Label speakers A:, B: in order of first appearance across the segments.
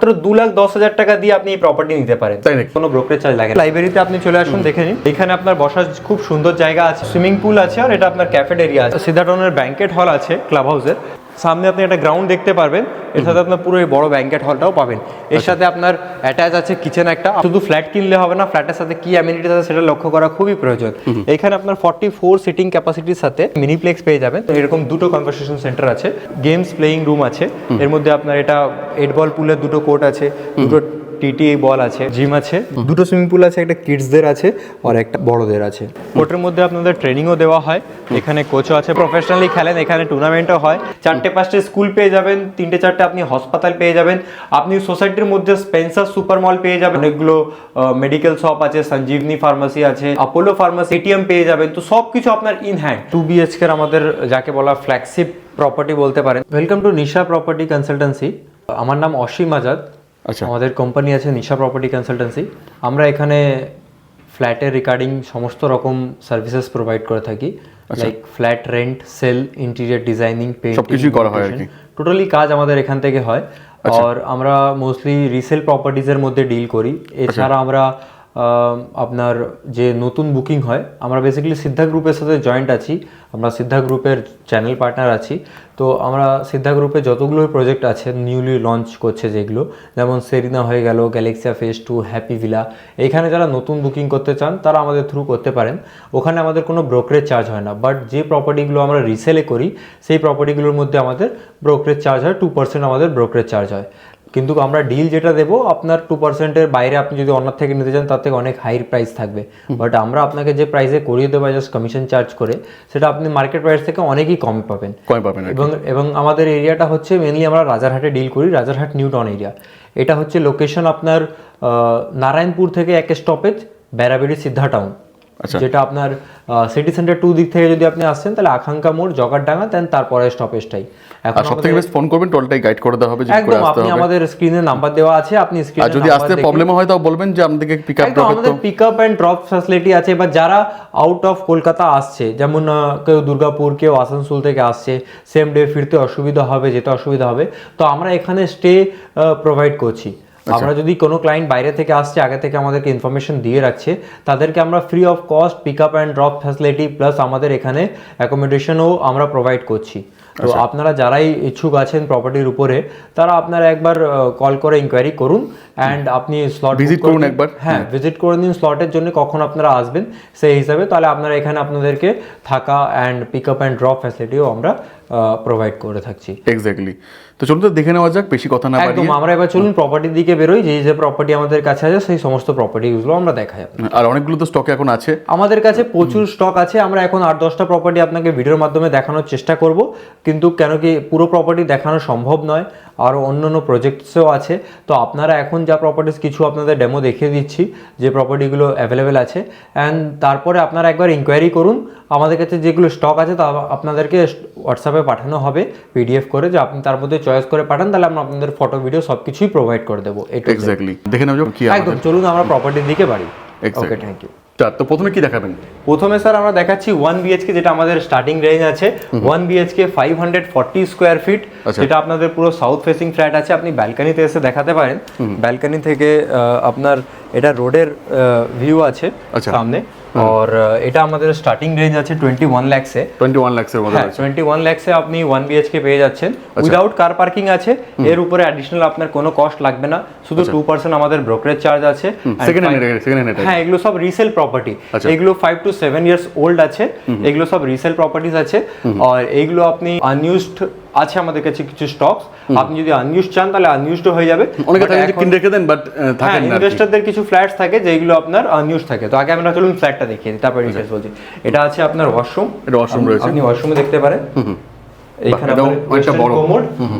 A: মাত্র দু লাখ দশ হাজার টাকা দিয়ে আপনি এই প্রপার্টি নিতে পারেন। কোনো ব্রোকারেজ চার্জ লাগে। লাইব্রেরিতে আপনি চলে আসুন দেখে নিন। এখানে আপনার বসার খুব সুন্দর জায়গা আছে সুইমিং পুল আছে আর এটা আপনার ক্যাফেটেরিয়া আছে। সিদ্ধাটনের ব্যাংকেট হল আছে ক্লাব হাউসের সামনে আপনি একটা গ্রাউন্ড দেখতে পারবেন। এর সাথে আপনার পুরো এই বড় ব্যাংকেট হলটাও পাবেন। এর সাথে আপনার অ্যাটাচ আছে কিচেন একটা। শুধু ফ্ল্যাট কিনলে হবে না ফ্ল্যাটের সাথে কি অ্যামিনিটিস আছে সেটা লক্ষ্য করা খুবই প্রয়োজন। এখানে আপনার ফর্টি ফোর সিটিং ক্যাপাসিটির সাথে মিনিপ্লেক্স পেয়ে যাবেন। তো এরকম দুটো কনভারসেশন সেন্টার আছে। গেমস প্লেয়িং রুম আছে। এর মধ্যে আপনার এটা এডবল বল পুলের দুটো কোর্ট আছে। দুটো টিটি বল আছে, জিম আছে, দুটো সুইমিং পুল আছে, একটা কিডসদের আছে আর একটা বড়দের আছে। কোর্টের মধ্যে আপনাদের ট্রেনিংও দেওয়া হয়, এখানে কোচও আছে, প্রফেশনালি খেলেন, এখানে টুর্নামেন্টও হয়। চারটে পাঁচটে স্কুল পেয়ে যাবেন, তিনটে চারটে আপনি হাসপাতাল পেয়ে যাবেন, আপনি সোসাইটির মধ্যে স্পেন্সার সুপার মল পেয়ে যাবেন, অনেকগুলো মেডিকেল শপ আছে, সঞ্জীবনী ফার্মাসি আছে অ্যাপোলো ফার্মাসি এটিএম পেয়ে যাবেন, তো সব কিছু আপনার ইন হ্যান্ড টু বিএচকের আমাদের যাকে বলা ফ্ল্যাগশিপ প্রপার্টি বলতে পারেন। Welcome to Nisha property consultancy আমার নাম অসীম আজাদ।
B: আচ্ছা।
A: আমাদের কোম্পানি আছে নিশা প্রপার্টি কনসালটেন্সি আমরা এখানে ফ্ল্যাটের রেকর্ডিং সমস্ত রকম সার্ভিসেস প্রোভাইড করে থাকি like flat rent sale interior designing painting
B: সবকিছুই করা হয় আর কি। আচ্ছা।
A: টোটালি কাজ আমাদের এখান থেকে হয় আর আমরা মোস্টলি রিসেল প্রপার্টিজের মধ্যে ডিল করি
B: আচ্ছা।
A: এছাড়া আমরা আপনার যে নতুন বুকিং হয়, আমরা বেসিক্যালি সিদ্ধা গ্রুপের সাথে জয়েন্ট আছি, আমরা সিদ্ধা গ্রুপের চ্যানেল পার্টনার আছি। তো আমরা সিদ্ধা গ্রুপে যতগুলো প্রজেক্ট আছে নিউলি লঞ্চ করছে যেগুলো, যেমন সেরিনা হয়ে গেল Galaxia phase two happy villa এইখানে যারা নতুন বুকিং করতে চান, তারা আমাদের থ্রু করতে পারেন। ওখানে আমাদের কোনো ব্রোকারেজ চার্জ হয় না বাট যে প্রপার্টিগুলো আমরা রিসেলে করি, সেই প্রপার্টিগুলোর মধ্যে আমাদের ব্রোকারেজ চার্জ হয় টু পার্সেন্ট আমাদের ব্রোকারেজ চার্জ হয়। কিন্তু আমরা ডিল যেটা দেবো আপনার টু পার্সেন্টের বাইরে আপনি যদি অন্য থেকে নিতে চান তার থেকে অনেক হাই প্রাইস থাকবে। বাট আমরা আপনাকে যে প্রাইসে করিয়ে দেবো জাস্ট কমিশন চার্জ করে সেটা আপনি মার্কেট প্রাইস থেকে অনেকই কম পাবেন।
B: কমে পাবেন
A: এবং এবং আমাদের এরিয়াটা হচ্ছে মেনলি আমরা রাজারহাটে ডিল করি রাজারহাট নিউ টাউন এরিয়া এটা হচ্ছে লোকেশন আপনার নারায়ণপুর থেকে এক স্টপেজ বেড়াবেড়ি সিদ্ধা টাউন। যেটা আপনার সিটি সেন্টার টু দিক থেকে যদি আপনি আসছেন তাহলে আকাঙ্ক্ষা মোড় জগারডাঙ্গা দেন তারপরে স্টপেজটাই এখন
B: আর সব থেকে বেস্ট ফোন করবেন টোলটাই গাইড করে দেওয়া হবে যে
A: একদম আপনি আমাদের স্ক্রিনে নাম্বার দেওয়া আছে আপনি
B: আর যদি আসতে প্রবলেম হয় তাও বলবেন যে আমাদেরকে পিক আপ ড্রপ
A: আমাদের pick up and drop facility আছে বা যারা আউট অফ কলকাতা আসছে যেমন কেউ দুর্গাপুর কেউ আসানসোল থেকে আসছে সেম ডে ফিরতে অসুবিধা হবে যেতে অসুবিধা হবে তো আমরা এখানে স্টে প্রোভাইড করছি। আমরা যদি কোনো ক্লায়েন্ট বাইরে থেকে আসছে, আগে থেকে আমাদেরকে ইনফরমেশন দিয়ে রাখছে, তাদেরকে আমরা free of cost pick up and drop facility plus আমাদের এখানে অ্যাকোমোডেশনও আমরা প্রোভাইড করছি। তো আপনারা যারাই ইচ্ছুক আছেন প্রপার্টির উপরে তারা আপনারা একবার কল করে ইনকোয়ারি করুন অ্যান্ড আপনি স্লট
B: Visit করুন একবার।
A: হ্যাঁ ভিজিট করে নিন স্লটের জন্য কখন আপনারা আসবেন সেই হিসাবে। তাহলে আপনারা এখানে আপনাদেরকে থাকা and pick up and drop ফ্যাসিলিটিও আমরা প্রোভাইড করে থাকছি।
B: এক্স্যাক্টলি তো চলুন তো দেখে নেওয়া যাক বেশি কথা না
A: একদম আমরা এবার চলুন প্রপার্টির দিকে বেরোই। যে যে প্রপার্টি আমাদের কাছে আছে সেই সমস্ত প্রপার্টিগুলো আমরা দেখাই।
B: আর অনেকগুলো তো স্টক এখন আছে।
A: আমাদের কাছে প্রচুর স্টক আছে। আমরা এখন আট দশটা প্রপার্টি আপনাকে ভিডিওর মাধ্যমে দেখানোর চেষ্টা করব। কিন্তু কেন কি পুরো প্রপার্টি দেখানো সম্ভব নয়? আর অন্য অন্য প্রজেক্টসও আছে। তো আপনারা এখন যা প্রপার্টিস কিছু আপনাদের ডেমো দেখিয়ে দিচ্ছি যে প্রপার্টিগুলো অ্যাভেলেবেল আছে। অ্যান্ড তারপরে আপনারা একবার ইনকোয়ারি করুন। আমাদের কাছে যেগুলো স্টক আছে তা আপনাদেরকে হোয়াটসঅ্যাপে পাঠানো হবে পিডিএফ করে। যে আপনি তার মধ্যে চয়েস করে পাঠান তাহলে আমরা আপনাদের ফটো ভিডিও সব কিছুই প্রোভাইড করে দেবো। এটু
B: এক্স্যাক্টলি দেখে কি
A: একদম চলুন আমরা প্রপার্টির দিকে বাড়ি। ওকে থ্যাংক ইউ
B: তো প্রথমে কি দেখাবেন?
A: প্রথমে স্যার আমরা দেখাচ্ছি ওয়ান বিএচকে যেটা আমাদের স্টার্টিং রেঞ্জ আছে। One BHK five hundred forty square feet
B: সেটা
A: যেটা আপনাদের পুরো সাউথ ফেসিং ফ্ল্যাট আছে আপনি ব্যালকানিতে এসে দেখাতে পারেন। ব্যালকানি থেকে আপনার এটা রোডের ভিউ আছে
B: আচ্ছা।
A: সামনে। আর এটা আমাদের স্টার্টিং রেঞ্জ আছে টোয়েন্টি ওয়ান ল্যাক্সে
B: টোয়েন্টি ওয়ান ল্যাক্সের মধ্যে
A: হ্যাঁ
B: আছে
A: টোয়েন্টি ওয়ান ল্যাক্সে আপনি ওয়ান বিএচকে পেয়ে যাচ্ছেন।
B: আচ্ছা।
A: উইদাউট কার পার্কিং আছে এর উপরে অ্যাডিশনাল আপনার কোনো কস্ট লাগবে না। শুধু টু পার্সেন্ট আমাদের ব্রোকারেজ চার্জ আছে।
B: সেকেন্ড হ্যান্ড সেকেন্ড হ্যান্ড
A: হ্যাঁ এগুলো সব রিসেল প্রপার্টি
B: আচ্ছা।
A: এগুলো five to seven years old আছে। এগুলো সব রিসেল প্রপার্টিজ আছে। আর এইগুলো আপনি আনইউজড আছে আমাদের কাছে কিছু স্টকস আপনি যদি আনইউজড চান তাহলে আনইউজড হয়ে যাবে।
B: অনেকে থাকে যে কিনে রেখে দেন বাট
A: হ্যাঁ
B: থাকেন না
A: ইনভেস্টরদের কিছু ফ্ল্যাটস থাকে যেগুলো আপনার আনইউজ থাকে। তো আগে আমরা চলুন ফ্ল্যাটটা দেখিয়ে দিই তারপরে ডিটেলস বলছি। এটা আছে আপনার ওয়াশরুম
B: এটা washroom রয়েছে।
A: আপনি ওয়াশরুমে দেখতে পারেন। এইখানে
B: বড়।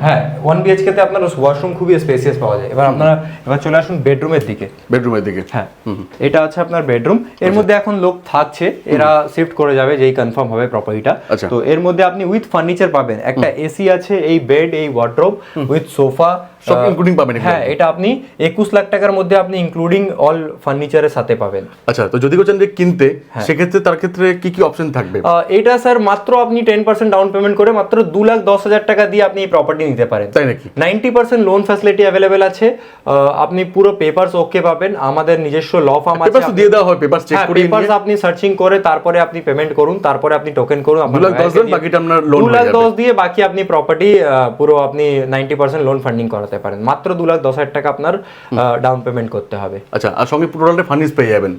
A: হ্যাঁ ওয়ান বিএইচকে তে আপনার ওয়াশরুম খুবই স্পেসিয়াস পাওয়া যায়। এবার আপনারা এবার চলে আসুন বেডরুমের দিকে।
B: বেডরুমের দিকে।
A: হ্যাঁ। এটা আছে আপনার বেডরুম এর মধ্যে এখন লোক থাকছে। এরা শিফট করে যাবে যেই কনফার্ম হবে প্রপার্টিটা
B: আচ্ছা।
A: তো এর মধ্যে আপনি উইথ ফার্নিচার পাবেন। একটা এসি আছে এই বেড এই ওয়ার্ড্রোব উইথ সোফা
B: সব including পাবেন
A: হ্যাঁ এটা আপনি একুশ লাখ টাকার মধ্যে আপনি ইনক্লুডিং অল ফার্নিচারের সাথে পাবেন।
B: আচ্ছা তো যদি যে কিনতে
A: হ্যাঁ।
B: সেক্ষেত্রে তার ক্ষেত্রে কি কি অপশন থাকবে?
A: এটা স্যার মাত্র আপনি টেন পার্সেন্ট ডাউন পেমেন্ট করে মাত্র দু লাখ দশ হাজার টাকা দিয়ে আপনি এই প্রপার্টি নিতে পারেন।
B: তাই নাকি?
A: Ninety percent loan facility available আছে। আপনি পুরো পেপারস ওকে পাবেন। আমাদের নিজস্ব ল ফার্ম আছে।
B: দিয়ে দেওয়া হয় পেপারস চেক
A: হ্যাঁ
B: করে
A: পেপারস আপনি সার্চিং করে তারপরে আপনি পেমেন্ট করুন তারপরে আপনি টোকেন করুন আপনার
B: লাখ দশ বাকিটা আপনার loan
A: দু লাখ দশ দিয়ে বাকি আপনি প্রপার্টি পুরো আপনি নাইনটি পার্সেন্ট লোন ফান্ডিং করাতে পারেন। মাত্র দু লাখ দশ হাজার টাকা আপনার ডাউন পেমেন্ট করতে হবে।
B: আচ্ছা আর সঙ্গে টোটালটা ফার্নিশ পেয়ে যাবেন।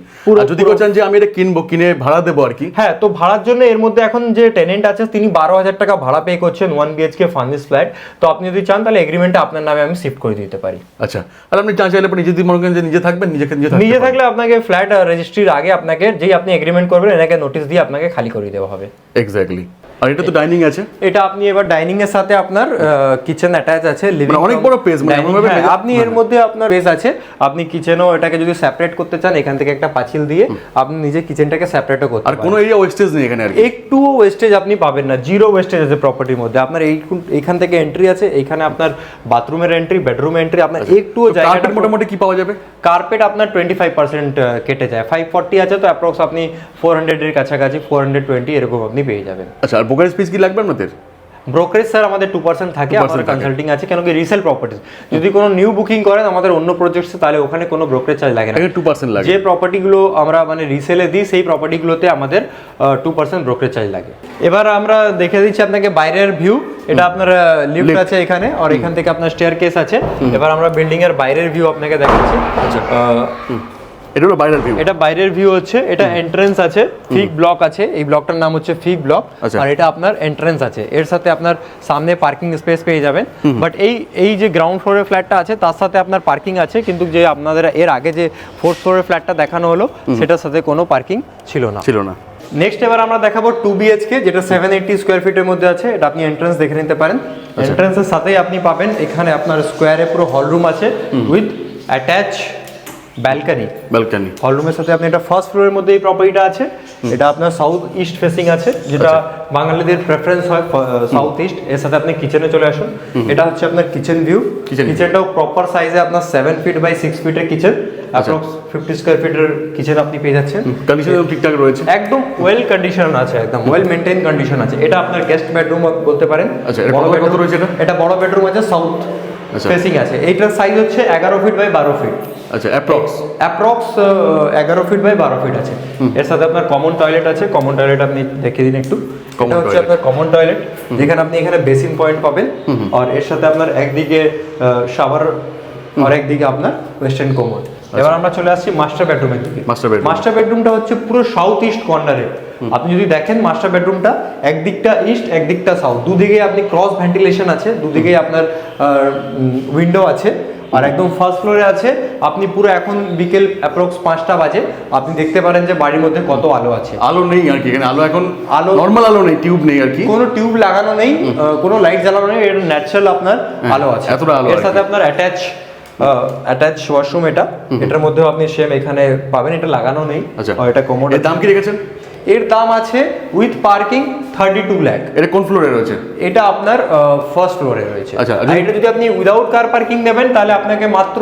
B: যদি চান যে আমি এটা কিনবো কিনে ভাড়া দেবো আর কি?
A: হ্যাঁ তো ভাড়ার জন্য এর মধ্যে এখন যে টেনেন্ট আছে তিনি বারো হাজার টাকা ভাড়া পে করছেন ওয়ান বিএচকে ফার্নিশ ফ্ল্যাট তো আপনি যদি চান তাহলে এগ্রিমেন্টটা আপনার নামে আমি শিফট করে দিতে পারি।
B: আচ্ছা আর আপনি চান চাইলে আপনি নিজে যদি মনে করেন যে নিজে থাকবেন নিজেকে নিজে
A: নিজে থাকলে আপনাকে ফ্ল্যাট রেজিস্ট্রির আগে আপনাকে যেই আপনি এগ্রিমেন্ট করবেন এনাকে নোটিশ দিয়ে আপনাকে খালি করে দেওয়া হবে।
B: এক্স্যাক্টলি আর এটা তো ডাইনিং আছে।
A: এটা আপনি এবার ডাইনিং এর সাথে আপনার কিচেন অ্যাটাচ আছে লিভিং
B: মানে অনেক বড় space, মানে
A: হ্যাঁ, আপনি এর মধ্যে আপনার স্পেস আছে। আপনি কিচেনও এটাকে যদি সেপারেট করতে চান এখান থেকে একটা পাঁচিল দিয়ে আপনি নিজে কিচেনটাকে সেপারেটও করতে
B: আর কোনো এরিয়া ওয়েস্টেজ নেই এখানে আর কি?
A: একটুও ওয়েস্টেজ আপনি পাবেন না জিরো ওয়েস্টেজ আছে প্রপার্টির মধ্যে। আপনার এই এইখান থেকে এন্ট্রি আছে এইখানে আপনার বাথরুমের এন্ট্রি বেডরুম এন্ট্রি আপনার একটুও জায়গাটা
B: মোটামুটি কি পাওয়া যাবে?
A: কার্পেট আপনার টোয়েন্টি ফাইভ পার্সেন্ট কেটে যায়। ফাইভ ফর্টি আছে তো অ্যাপ্রক্স আপনি ফোর হান্ড্রেডের কাছাকাছি ফোর হান্ড্রেড টোয়েন্টি এরকম আপনি পেয়ে যাবেন।
B: আচ্ছা ব্রোকারেজ ফিস কি লাগবে আপনাদের?
A: ব্রোকারেজ স্যার আমাদের টু পার্সেন্ট থাকে আমাদের কনসাল্টিং আছে কেন কি রিসেল প্রপার্টিজ যদি কোনো নিউ বুকিং করেন আমাদের অন্য প্রজেক্টসে তাহলে ওখানে কোনো ব্রোকারেজ চার্জ লাগে না।
B: টু পার্সেন্ট লাগে।
A: যে প্রপার্টিগুলো আমরা মানে রিসেলে দিই সেই প্রপার্টিগুলোতে আমাদের টু পার্সেন্ট ব্রোকারেজ চার্জ লাগে। এবার আমরা দেখে দিচ্ছি আপনাকে বাইরের ভিউ এটা আপনার লিফট আছে এখানে আর এখান থেকে আপনার স্টেয়ার কেস আছে এবার আমরা বিল্ডিং এর বাইরের ভিউ আপনাকে দেখাচ্ছি। আহ,
B: এটা হলো বাইরের ভিউ
A: এটা বাইরের ভিউ হচ্ছে এটা এন্ট্রেন্স আছে ফিগ ব্লক আছে এই ব্লকটার নাম হচ্ছে ফিগ ব্লক
B: আচ্ছা।
A: আর এটা আপনার এন্ট্রেন্স আছে। এর সাথে আপনার সামনে পার্কিং স্পেস পেয়ে যাবেন। বাট এই এই যে গ্রাউন্ড ফ্লোরের ফ্ল্যাটটা আছে তার সাথে আপনার পার্কিং আছে কিন্তু যে আপনাদের এর আগে যে ফোর্থ ফ্লোরের ফ্ল্যাটটা দেখানো হলো সেটার সাথে কোনো পার্কিং ছিল না।
B: ছিল না।
A: নেক্সট এবার আমরা দেখাবো টু বিএচকে যেটা সেভেন এইটটি স্কোয়ার ফিটের মধ্যে আছে এটা আপনি এন্ট্রেন্স দেখে নিতে পারেন। এন্ট্রেন্সের সাথেই আপনি পাবেন এখানে আপনার স্কোয়ারে পুরো হল রুম আছে উইথ অ্যাটাচ ব্যালকানি
B: ব্যালকানি
A: হল রুমের সাথে আপনি এটা ফার্স্ট ফ্লোরের মধ্যে এই প্রপার্টিটা আছে। এটা আপনার সাউথ ইস্ট ফেসিং আছে যেটা বাঙালিদের প্রেফারেন্স হয় সাউথ ইস্ট এর সাথে আপনি কিচেনে চলে আসুন। এটা হচ্ছে আপনার কিচেন ভিউ কিচেনটাও প্রপার সাইজে আপনার সেভেন ফিট বাই সিক্স ফিটের কিচেন অ্যাপ্রক্স ফিফটি স্কোয়ার ফিটের কিচেন আপনি পেয়ে যাচ্ছেন।
B: কন্ডিশন ঠিকঠাক রয়েছে?
A: একদম ওয়েল কন্ডিশন আছে একদম ওয়েল মেনটেন কন্ডিশন আছে। এটা আপনার গেস্ট বেডরুম বলতে পারেন।
B: আচ্ছা,
A: বড়
B: রয়েছে? এটা?
A: বড় বেডরুম আছে সাউথ
B: আচ্ছা।
A: ফেসিং আছে। এইটার সাইজ হচ্ছে এগারো ফিট বাই বারো ফিট
B: আচ্ছা অ্যাপ্রক্স
A: অ্যাপ্রক্স এগারো ফিট বাই বারো ফিট আছে। এর সাথে আপনার কমন টয়লেট আছে। কমন টয়লেট আপনি দেখে দিন একটু। এটা হচ্ছে আপনার কমন টয়লেট যেখানে আপনি এখানে বেসিন পয়েন্ট পাবেন। আর এর সাথে আপনার একদিকে শাওয়ার আর একদিকে আপনার ওয়েস্টার্ন কোমর এবার আমরা চলে আসছি মাস্টার বেডরুমের দিকে।
B: Master bedroom।
A: মাস্টার বেডরুমটা হচ্ছে পুরো সাউথ ইস্ট কর্নারে আপনি যদি দেখেন মাস্টার বেডরুমটা একদিকটা ইস্ট একদিকটা সাউথ দুদিকে আপনি ক্রস ভেন্টিলেশন আছে দুদিকেই আপনার উইন্ডো আছে। আর একদম ফার্স্ট ফ্লোরে আছে। আপনি পুরো এখন বিকেল অ্যাপ্রক্স পাঁচটা বাজে। আপনি দেখতে পারেন যে বাড়ির মধ্যে কত আলো আছে।
B: আলো নেই আর কি এখানে আলো এখন
A: আলো-
B: নর্মাল আলো নেই টিউব নেই আর কি।
A: কোনো টিউব লাগানো নেই কোনো লাইট জ্বালানো নেই এটা ন্যাচারাল আপনার আলো আছে।
B: হ্যাঁ, এতটা আলো
A: এর সাথে আপনার অ্যাটাচ অ্যাটাচ ওয়াশরুম এটা। এটার মধ্যেও আপনি সেম এখানে পাবেন এটা লাগানো নেই।
B: আচ্ছা।
A: এটা কোমোড
B: এর দাম কি রেখেছেন?
A: এর দাম আছে with parking thirty two lakh
B: এটা কোন ফ্লোরে রয়েছে?
A: এটা আপনার ফার্স্ট ফ্লোরে রয়েছে।
B: আচ্ছা,
A: এটা যদি আপনি উইদাউট কার পার্কিং নেবেন তাহলে আপনাকে মাত্র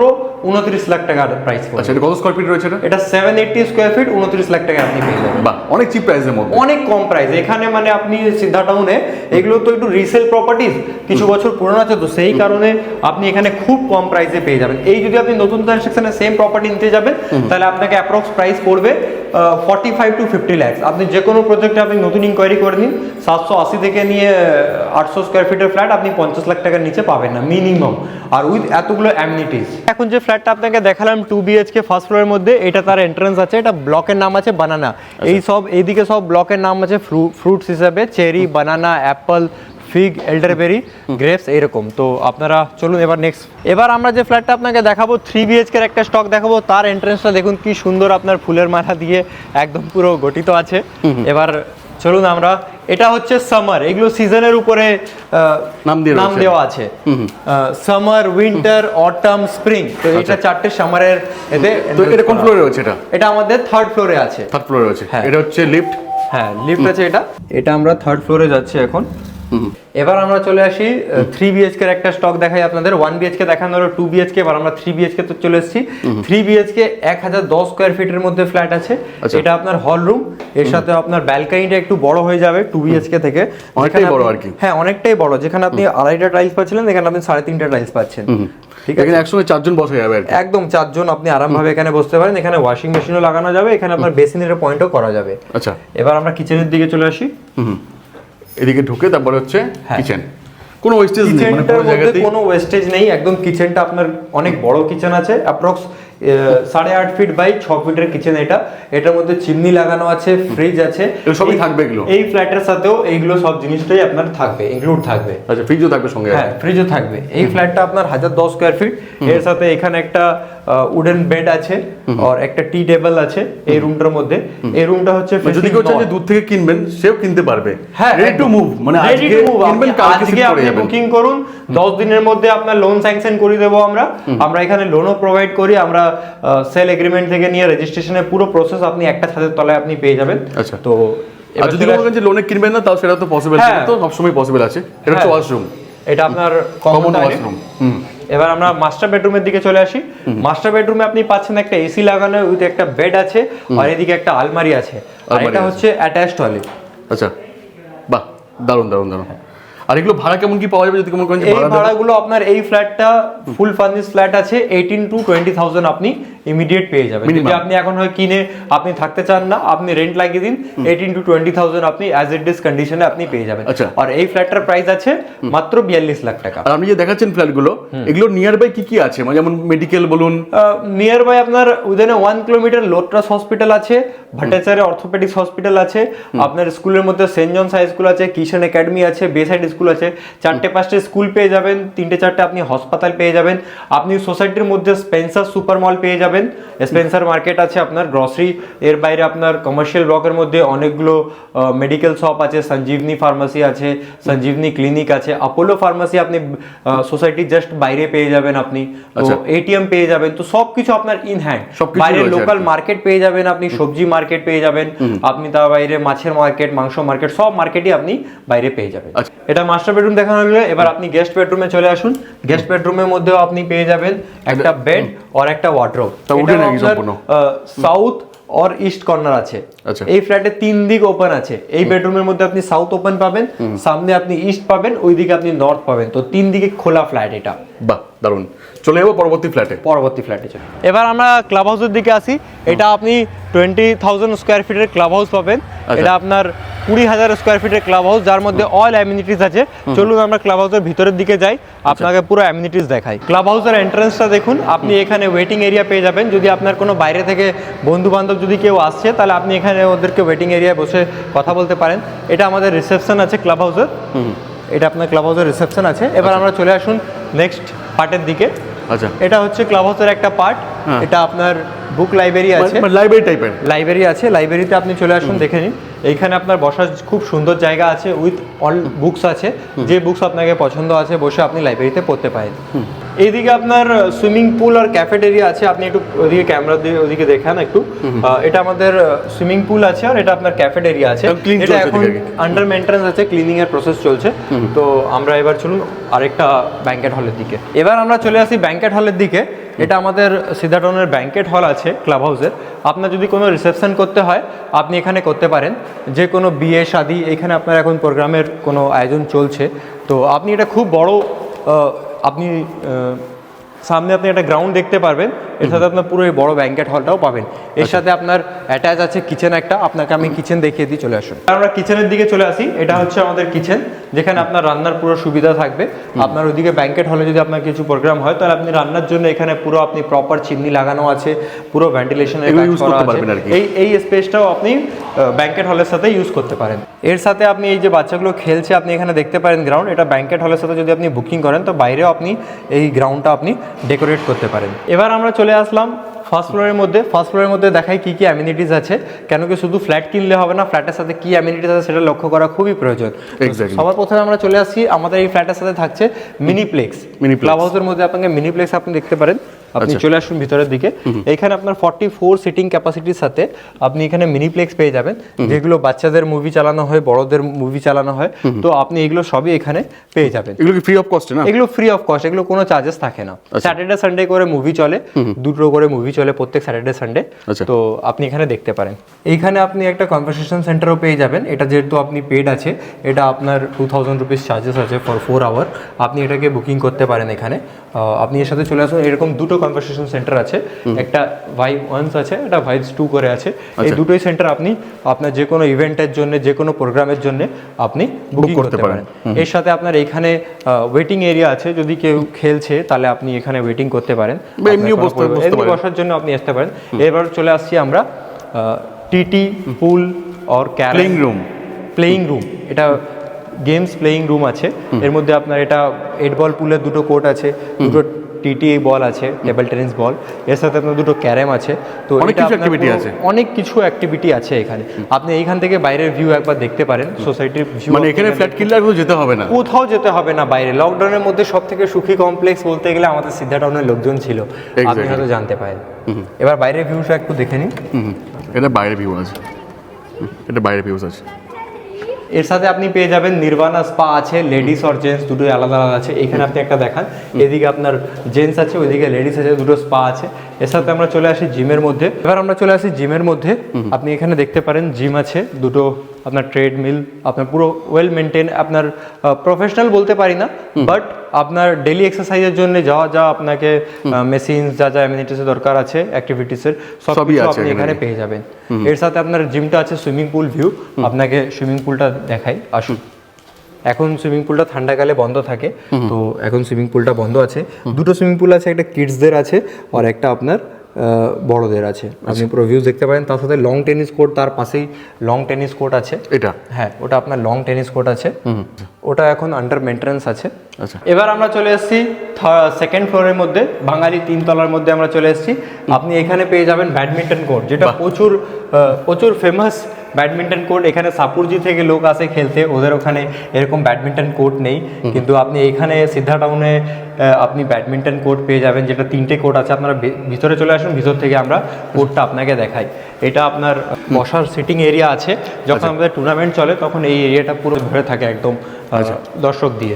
A: উনত্রিশ লাখ টাকার প্রাইস
B: আচ্ছা এটা কত স্কোয়ার ফিট রয়েছে এটা?
A: সেভেন এইটটি স্কোয়ার ফিট উনত্রিশ লাখ টাকা আপনি পেয়ে যাবেন।
B: বা অনেক চিপ প্রাইসের মধ্যে।
A: অনেক কম প্রাইস এখানে মানে আপনি সিদ্ধা টাউনে এগুলো তো একটু রিসেল প্রপার্টিজ কিছু বছর পুরনো আছে তো সেই কারণে আপনি এখানে খুব কম প্রাইসে পেয়ে যাবেন। এই যদি আপনি নতুন কনস্ট্রাকশনে সেম প্রপার্টি নিতে যাবেন তাহলে আপনাকে অ্যাপ্রক্স প্রাইস পড়বে forty five to fifty lakhs আপনি যে কোনো প্রজেক্টে আপনি নতুন ইনকোয়ারি করে নিন সাতশো আশি থেকে নিয়ে আটশো স্কোয়ার ফিটের ফ্ল্যাট আপনি পঞ্চাশ লাখ টাকার নিচে পাবেন না মিনিমাম আর উইথ এতগুলো অ্যামিনিটিস এখন যে ফ্ল্যাটটা আপনাকে দেখালাম টু বিএচকে ফার্স্ট ফ্লোরের মধ্যে এটা তার এন্ট্রেন্স আছে এটা ব্লকের নাম আছে বানানা এই সব এইদিকে সব ব্লকের নাম আছে ফ্রুটস হিসাবে cherry banana apple fig elderberry grapes এরকম তো আপনারা চলুন এবার নেক্সট এবার আমরা যে ফ্ল্যাটটা আপনাকে দেখাবো থ্রি বিএচকের একটা স্টক দেখাবো তার এন্ট্রেন্সটা দেখুন কি সুন্দর আপনার ফুলের মাথা দিয়ে একদম পুরো গঠিত আছে। এবার চলুন আমরা এটা হচ্ছে সামার এগুলো সিজনের উপরে
B: নাম দিয়ে
A: নাম দেওয়া আছে। সামার উইন্টার অটাম স্প্রিং তো এটা চারটে সামারের এতে
B: আচ্ছা। তো এটা কোন ফ্লোরে রয়েছে এটা?
A: এটা আমাদের থার্ড ফ্লোরে আছে।
B: থার্ড ফ্লোরে
A: আছে।
B: এটা হচ্ছে লিফট
A: হ্যাঁ লিফট আছে এটা। এটা আমরা থার্ড ফ্লোরে যাচ্ছি এখন। এবার আমরা চলে আসি থ্রি বিএচকে এর একটা স্টক দেখাই আপনাদের। ওয়ান বিএচকে দেখানো হলো টু বিএচকে এবার আমরা থ্রি বিএচকে তো চলে এসেছি। থ্রি বিএচকে এক হাজার দশ স্কোয়ার ফিটের মধ্যে ফ্ল্যাট আছে।
B: আচ্ছা।
A: এটা আপনার হল রুম এর সাথে আপনার ব্যালকানিটা একটু বড় হয়ে যাবে টু বিএচকে থেকে।
B: অনেকটাই বড় আর কি।
A: হ্যাঁ অনেকটাই বড়। যেখানে আপনি আড়াইটা টাইলস পাচ্ছিলেন এখানে আপনি সাড়ে তিনটা টাইলস পাচ্ছেন। ঠিক আছে?
B: একসঙ্গে চারজন বসা যাবে
A: একদম চারজন আপনি আরামভাবে এখানে বসতে পারেন। এখানে ওয়াশিং মেশিনও লাগানো যাবে এখানে আপনার বেসিনের পয়েন্টও করা যাবে।
B: আচ্ছা।
A: এবার আমরা কিচেনের দিকে চলে আসি।
B: হুম। এদিকে ঢুকে তারপরে হচ্ছে
A: হ্যাঁ।
B: কিচেন কোনো ওয়েস্টেজ নেই মানে কোনো
A: মধ্যে
B: জায়গাতেই
A: কোনো ওয়েস্টেজ নেই একদম কিচেনটা আপনার অনেক বড় কিচেন আছে অ্যাপ্রক্স সাড়ে আট ফিট বাই ছ ফিটের কিচেন এটা। এটার মধ্যে চিমনি লাগানো আছে ফ্রিজ আছে।
B: সবই
A: এই-
B: থাকবে এগুলো?
A: এই ফ্ল্যাটের সাথেও এইগুলো সব জিনিসটাই আপনার থাকবে ইনক্লুড থাকবে।
B: আচ্ছা ফ্রিজও থাকবে সঙ্গে
A: হ্যাঁ ফ্রিজও থাকবে। এই ফ্ল্যাটটা আপনার হাজার দশ স্কোয়ার ফিট এর সাথে এখানে একটা উডেন বেড আছে আর একটা টি টেবিল আছে এই রুমটার মধ্যে। এই রুমটা হচ্ছে
B: মানে যদি কেউ চায় যে দূর থেকে কিনবেন সেও কিনতে পারবে।
A: হ্যাঁ
B: রেডি টু মুভ মানে
A: রেডি
B: আজকে
A: টু মুভ
B: কিনবেন কালকে
A: আপনি বুকিং করুন 10 দিনের মধ্যে আপনার লোন স্যাংশন করে দেবো আমরা। আমরা এখানে লোনও প্রোভাইড করি আমরা সেল এগ্রিমেন্ট থেকে নিয়ে রেজিস্ট্রেশনের পুরো প্রসেস আপনি একটা ছাদের তলায় আপনি পেয়ে যাবেন।
B: আচ্ছা।
A: তো
B: আর যদি
A: চলে
B: মনে যে লোনে কিনবেন না তাও সেটা তো পসিবল
A: হ্যাঁ।
B: তো সবসময় পসিবল আছে। এটা হচ্ছে
A: হ্যাঁ।
B: ওয়াশরুম
A: এটা আপনার
B: কমন ওয়াশরুম হুম।
A: এবার আমরা মাস্টার বেডরুমের দিকে চলে আসি। মাস্টার বেডরুমে আপনি পাচ্ছেন একটা এসি লাগানো উইথ একটা বেড আছে আর এদিকে একটা আলমারি আছে। আর এটা হচ্ছে অ্যাটাচড টয়লেট
B: আচ্ছা বাহ দারুণ দারুণ দারুণ। আর এগুলো ভাড়া কেমন কি পাওয়া যাবে যদি কেমন
A: এই ভাড়াগুলো আপনার এই ফ্ল্যাটটা ফুল ফার্নিশ ফ্ল্যাট আছে এইটিন টু টোয়েন্টি থাউজেন্ড আপনি ইমিডিয়েট পেয়ে যাবেন। যদি আপনি এখন হয় কিনে আপনি থাকতে চান না আপনি রেন্ট লাগিয়ে দিন এইটিন টু টোয়েন্টি থাউজেন্ড আপনি অ্যাজ ইট ডিস কন্ডিশনে আপনি পেয়ে যাবেন।
B: আচ্ছা।
A: আর এই ফ্ল্যাটটার প্রাইস আছে মাত্র বিয়াল্লিশ লাখ টাকা।
B: আর আপনি যে দেখাচ্ছেন ফ্ল্যাটগুলো এগুলো নিয়ার বাই কি কি আছে? মানে যেমন মেডিকেল বলুন।
A: নিয়ার বাই আপনার within one kilometre Lotus hospital আছে ভট্টাচার্য অর্থোপেডিক্স হসপিটাল আছে আপনার স্কুলের মধ্যে সেন্ট জনস হাই স্কুল আছে কিষান একাডেমি আছে বেসাইড স্কুল আছে চারটে পাঁচটে স্কুল পেয়ে যাবেন তিনটে চারটে আপনি হাসপাতাল পেয়ে যাবেন আপনি সোসাইটির মধ্যে স্পেন্সার সুপার মল পেয়ে যাবেন স্পেন্সার মার্কেট আছে আপনার গ্রসারি এর বাইরে আপনার কমার্শিয়াল ব্লকের মধ্যে অনেকগুলো মেডিকেল শপ আছে সঞ্জীবনী ফার্মাসি আছে সঞ্জীবনী ক্লিনিক আছে। অ্যাপোলো ফার্মাসি আপনি সোসাইটির জাস্ট বাইরে পেয়ে যাবেন আপনি।
B: আচ্ছা।
A: এটিএম পেয়ে যাবেন। তো সবকিছু আপনার ইন হ্যান্ড বাইরে লোকাল মার্কেট পেয়ে যাবেন আপনি সবজি মার্কেট পেয়ে যাবেন। আপনি তার বাইরে মাছের মার্কেট মাংস মার্কেট সব মার্কেটই আপনি বাইরে পেয়ে যাবেন।
B: আচ্ছা।
A: এটা মাস্টার বেডরুম দেখানো হলো। এবার আপনি গেস্ট বেডরুমে চলে আসুন। গেস্ট বেডরুমের মধ্যেও আপনি পেয়ে যাবেন একটা বেড আর একটা wardrobe south or east corner আছে। এই ফ্ল্যাটে তিন দিক ওপেন আছে। এই বেডরুমের মধ্যে আপনি সাউথ ওপেন পাবেন সামনে আপনি ইস্ট পাবেন ওই দিকে আপনি নর্থ পাবেন। তো তিন দিকে খোলা ফ্ল্যাট এটা।
B: বাহ। দারুণ। চলে যাব পরবর্তী ফ্ল্যাটে।
A: পরবর্তী ফ্ল্যাটে চলে এবার আমরা ক্লাব হাউসের দিকে আসি। এটা আপনি টোয়েন্টি থাউজেন্ড স্কোয়ার ফিটের ক্লাব হাউস পাবেন।
B: আচ্ছা।
A: এটা আপনার কুড়ি হাজার স্কোয়ার ফিটের ক্লাব হাউস যার মধ্যে অল অ্যামিনিটিস আছে। চলুন আমরা ক্লাব হাউসের ভিতরের দিকে যাই। আপনাকে পুরো অ্যামিনিটিস দেখাই। ক্লাব হাউসের এন্ট্রান্সটা দেখুন। আপনি এখানে ওয়েটিং এরিয়া পেয়ে যাবেন। যদি আপনার কোনো বাইরে থেকে বন্ধু বান্ধব যদি কেউ আসছে তাহলে আপনি এখানে ওদেরকে ওয়েটিং এরিয়ায় বসে কথা বলতে পারেন। এটা আমাদের রিসেপশন আছে ক্লাব হাউসের এটা আপনার ক্লাব হাউসের রিসেপশন আছে। এবার আমরা চলে আসুন নেক্সট পার্টের দিকে।
B: আচ্ছা।
A: এটা হচ্ছে ক্লাব হাউসের একটা পার্ট
B: হ্যাঁ।
A: এটা আপনার বুক লাইব্রেরি আছে।
B: লাইব্রেরি টাইপের
A: লাইব্রেরি আছে। লাইব্রেরিতে আপনি চলে আসুন দেখে নিন। এইখানে আপনার বসার খুব সুন্দর জায়গা আছে উইথ অল বুকস আছে। যে বুকস আপনাকে পছন্দ আছে বসে আপনি লাইব্রেরিতে পড়তে পারেন। এইদিকে আপনার সুইমিং পুল আর ক্যাফেটেরিয়া আছে। আপনি একটু ওদিকে ক্যামেরা দিয়ে ওদিকে দেখান একটু। এটা আমাদের সুইমিং পুল আছে আর এটা আপনার ক্যাফেটেরিয়া আছে। এটা এখন। আন্ডার মেনটেন্স আছে ক্লিনিং এর প্রসেস চলছে। তো আমরা এবার চলুন আরেকটা ব্যাংকেট হলের দিকে। এবার আমরা চলে আসি ব্যাংকেট হলের দিকে। এটা আমাদের সিদ্ধাটনের ব্যাংকেট হল আছে ক্লাব হাউসের আপনার যদি কোনো রিসেপশন করতে হয় আপনি এখানে করতে পারেন। যে কোনো বিয়ে শাদি এখানে আপনার এখন প্রোগ্রামের কোনো আয়োজন চলছে। তো আপনি এটা খুব বড় আপনি সামনে আপনি একটা গ্রাউন্ড দেখতে পারবেন। এর সাথে আপনার পুরো এই বড় ব্যাংকেট হলটাও পাবেন। এর সাথে আপনার অ্যাটাচ আছে কিচেন একটা। আপনাকে আমি কিচেন দেখিয়ে দিই চলে আসুন। আমরা কিচেনের দিকে চলে আসি। এটা হচ্ছে আমাদের কিচেন যেখানে আপনার রান্নার পুরো সুবিধা থাকবে। আপনার ওইদিকে ব্যাংকেট হলে যদি আপনার কিছু প্রোগ্রাম হয় তাহলে আপনি রান্নার জন্য এখানে পুরো আপনি প্রপার চিমনি লাগানো আছে পুরো
B: কি।
A: এই এই স্পেসটাও আপনি ব্যাংকেট হলের সাথে ইউজ করতে পারেন। এর সাথে আপনি এই যে বাচ্চাগুলো খেলছে আপনি এখানে দেখতে পারেন গ্রাউন্ড এটা ব্যাংকেট হলের সাথে যদি আপনি বুকিং করেন তো বাইরেও আপনি এই গ্রাউন্ডটা আপনি ডেকোরেট করতে পারেন। এবার আমরা চলে আসলাম ফার্স্ট ফ্লোরের মধ্যে। ফার্স্ট ফ্লোরের মধ্যে দেখায় কী কী অ্যামিনিটিস আছে। কেন কি শুধু ফ্ল্যাট কিনলে হবে না ফ্ল্যাটের সাথে কী অ্যামিনিটিস আছে সেটা লক্ষ্য করা খুবই প্রয়োজন। সবার প্রথমে আমরা চলে আসছি আমাদের এই ফ্ল্যাটের সাথে থাকছে মিনিপ্লেক্স
B: মিনি
A: ক্লাব হাউসের মধ্যে আপনাকে মিনিপ্লেক্স আপনি দেখতে পারেন। আপনি চলে আসুন ভিতরের দিকে। এখানে আপনার ফর্টি ফোর সিটিং ক্যাপাসিটির সাথে আপনি এখানে মিনিপ্লেক্স পেয়ে যাবেন যেগুলো বাচ্চাদের মুভি চালানো হয় বড়দের মুভি চালানো হয়। তো আপনি এগুলো সবই এখানে পেয়ে যাবেন।
B: এগুলো ফ্রি অফ কস্টে না?
A: এগুলো ফ্রি অফ কস্ট এগুলো কোনো চার্জেস থাকে না। স্যাটারডে সানডে করে মুভি চলে দুটো করে মুভি চলে প্রত্যেক স্যাটারডে সানডে
B: আচ্ছা।
A: তো আপনি এখানে দেখতে পারেন। এইখানে আপনি একটা কনভারসেশন সেন্টারও পেয়ে যাবেন। এটা যেহেতু আপনি পেড আছে এটা আপনার টু থাউজেন্ড রুপিস চার্জেস আছে ফর ফোর আওয়ার আপনি এটাকে বুকিং করতে পারেন এখানে। আপনি এর সাথে চলে আসুন। এরকম দুটো কনভারসেশন সেন্টার আছে একটা ভাইব ওয়ান্স আছে একটা ভাইবস টু করে আছে।
B: আচ্ছা।
A: এই দুটোই সেন্টার আপনি আপনার যে কোনো ইভেন্টের জন্য যে কোনো প্রোগ্রামের জন্য আপনি বুকিং
B: করতে পারেন।
A: এর সাথে আপনার এখানে ওয়েটিং এরিয়া আছে। যদি কেউ খেলছে তাহলে আপনি এখানে ওয়েটিং করতে পারেন। এমনি বসার জন্য আপনি আসতে পারেন। এবার চলে আসছি আমরা TT pool or
B: Playing room
A: playing room এটা গেমস প্লেইং রুম আছে। এর মধ্যে আপনার এটা এইট বল পুলের দুটো কোর্ট আছে। দুটো টিটি বল আছে টেবিল টেনিস বল। এর সাথে আপনার দুটো ক্যারেম আছে। তো
B: অনেক কিছু
A: আপনার
B: আছে।
A: অনেক কিছু অ্যাক্টিভিটি আছে এখানে। আপনি এইখান থেকে বাইরের ভিউ একবার দেখতে পারেন সোসাইটির ভিউ
B: মানে এখানে ফ্ল্যাট কিনলে যেতে হবে না।
A: কোথাও যেতে হবে না বাইরে। লকডাউনের মধ্যে সব থেকে সুখী কমপ্লেক্স বলতে গেলে আমাদের সিদ্ধা টাউনের লোকজন ছিল। আপনি হয়তো জানতে পারেন। এবার বাইরের ভিউটা একটু দেখে নিন।
B: এটা বাইরের ভিউ আছে। এটা বাইরে ভিউজ আছে।
A: এর সাথে আপনি পেয়ে যাবেন নির্বাণা স্পা আছে লেডিস আর জেন্টস দুটো আলাদা আলাদা আছে। এখানে আপনি একটা দেখান। এদিকে আপনার জেন্টস আছে ওইদিকে লেডিস আছে দুটো স্পা আছে। এর সাথে আমরা চলে আসি জিমের মধ্যে। এবার আমরা চলে আসি জিমের মধ্যে। আপনি এখানে দেখতে পারেন জিম আছে দুটো আপনার ট্রেডমিল আপনার পুরো ওয়েল মেনটেন আপনার প্রফেশনাল বলতে পারি না বাট আপনার ডেলি এক্সারসাইজের জন্য যা যা আপনাকে মেশিন যা যা অ্যামিনিটিসের দরকার আছে অ্যাক্টিভিটিসের সব
B: সবই
A: কিছু আপনি
B: এখানে।
A: এখানে। পেয়ে যাবেন। এর সাথে আপনার জিমটা আছে সুইমিং পুল ভিউ আপনাকে সুইমিং পুলটা দেখাই। আসুন। এখন সুইমিং পুলটা ঠান্ডাকালে বন্ধ থাকে। তো এখন সুইমিং পুলটা বন্ধ আছে। দুটো সুইমিং পুল আছে একটা কিডসদের আছে আর একটা আপনার বড়দের আছে। আপনি পুরো ভিউজ দেখতে পারেন। তার সাথে লং টেনিস কোর্ট তার পাশেই লং টেনিস কোর্ট আছে।
B: এটা?
A: হ্যাঁ ওটা আপনার লং টেনিস কোর্ট আছে। ওটা এখন আন্ডার মেনটেন্স আছে।
B: আচ্ছা।
A: এবার আমরা চলে এসেছি সেকেন্ড ফ্লোরের মধ্যে বাঙালি তিনতলার মধ্যে আমরা চলে এসেছি। আপনি এখানে পেয়ে যাবেন ব্যাডমিন্টন কোর্ট যেটা প্রচুর প্রচুর ফেমাস ব্যাডমিন্টন কোর্ট এখানে সাপুরজি থেকে লোক আসে খেলতে ওদের ওখানে এরকম ব্যাডমিন্টন কোর্ট নেই। কিন্তু আপনি এখানে সিদ্ধা টাউনে আপনি ব্যাডমিন্টন কোর্ট পেয়ে যাবেন যেটা তিনটে কোর্ট আছে। আপনারা ভিতরে চলে আসুন ভিতর থেকে আমরা কোর্টটা আপনাকে দেখাই। এটা আপনার বসার সিটিং এরিয়া আছে। যখন আমাদের টুর্নামেন্ট চলে তখন এই এরিয়াটা পুরো ভরে থাকে একদম। আহ, দর্শক দিয়ে।